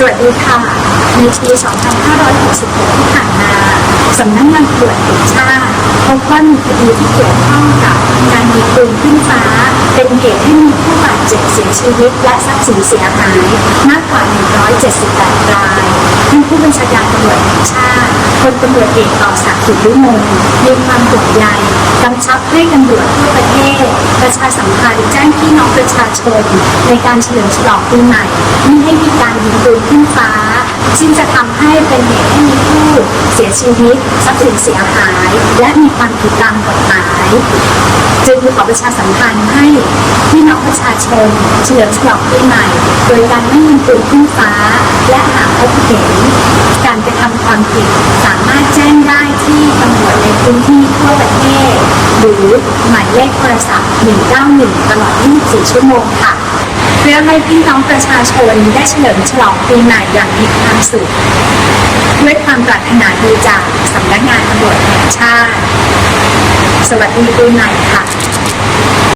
สวัสดีค่ะ ในปี 2566 ที่ผ่านมา สำนักงานตรวจแห่งชาติพบว่ามีคดีที่เกี่ยวข้องกับการยิงปืนขึ้นฟ้า เป็นเหตุให้มีผู้บาดเจ็บเสียชีวิต และทรัพย์สินเสียหายมากกว่า 178 รายท่านผู้บัญชาการตำรวจแห่งชาติพลตำรวจเอกต่อศักดิ์สุขวิมลมีความห่วงใยกำชับให้ตำรวจทั่วประเทศประ ชาสัมพันธ์แจ้งพี่น้องประชาชน ในการเฉลิมฉลองปีใหม่ไม่ให้มีการยิงปืนขึ้นฟ้า ซึ่งจะทำให้เป็นเหตุให้มีผู้เสียชีวิตทรัพย์สินเสียหาย และมีความผิดตามกฎหมาย จึงขอประชาสัมพันธ์ให้พี่น้องประชาชนเฉลิมฉลองปีใหม่ โดยการไม่ยิงปืนขึ้นฟ้า และหากพบเห็นการกระทำความผิดสามารถแจ้งได้ที่ตำรวจในพื้นที่ทั่วประเทศ รือหมายเลขโทรศัพท์ 191 ตลอด 24 ชั่วโมงค่ะ เพื่อให้พี่น้องประชาชนได้เฉลิมฉลองปีใหม่อย่างมีความสุข ด้วยความปรารถนาดีจากสำนักงานตำรวจแห่งชาติ สวัสดีปีใหม่ค่ะ